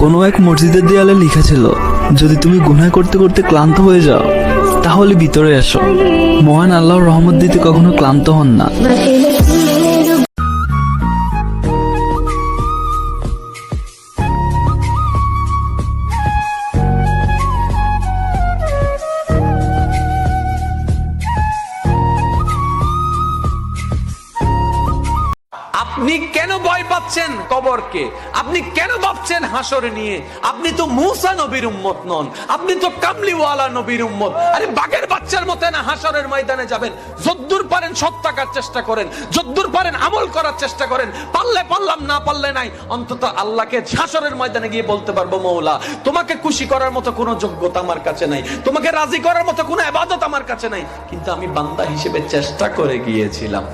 কোনো এক মসজিদের দেয়ালে লেখা ছিল, যদি তুমি গুনাহ করতে করতে ক্লান্ত হয়ে যাও, তাহলে ভিতরে এসো। মহান আল্লাহর রহমত দিতে কখনো ক্লান্ত হন না। আপনি কেন ভয় পাচ্ছেন কবরকে? আপনি কেন ভাবছেন হাসর নিয়ে? আপনি তো মুসা নবীর উম্মত নন। আপনি তো কামলিওয়ালা নবীর উম্মত। আরে বাঘের বাচ্চার মতো না হাসরের ময়দানে যাবেন। যদ্দূর পারেন সৎ থাকার চেষ্টা করেন। যদ্দূর পারেন আমল করার চেষ্টা করেন। পারলে পারলাম, না পারলে নাই। অন্তত আল্লাহকে হাসরের ময়দানে গিয়ে বলতে পারব, মৌলা, তোমাকে খুশি করার মতো কোনো যোগ্যতা আমার কাছে নাই। তোমাকে রাজি করার মতো কোনো আবাদত আমার কাছে নাই। কিন্তু আমি বান্দা হিসেবে চেষ্টা করে গিয়েছিলাম।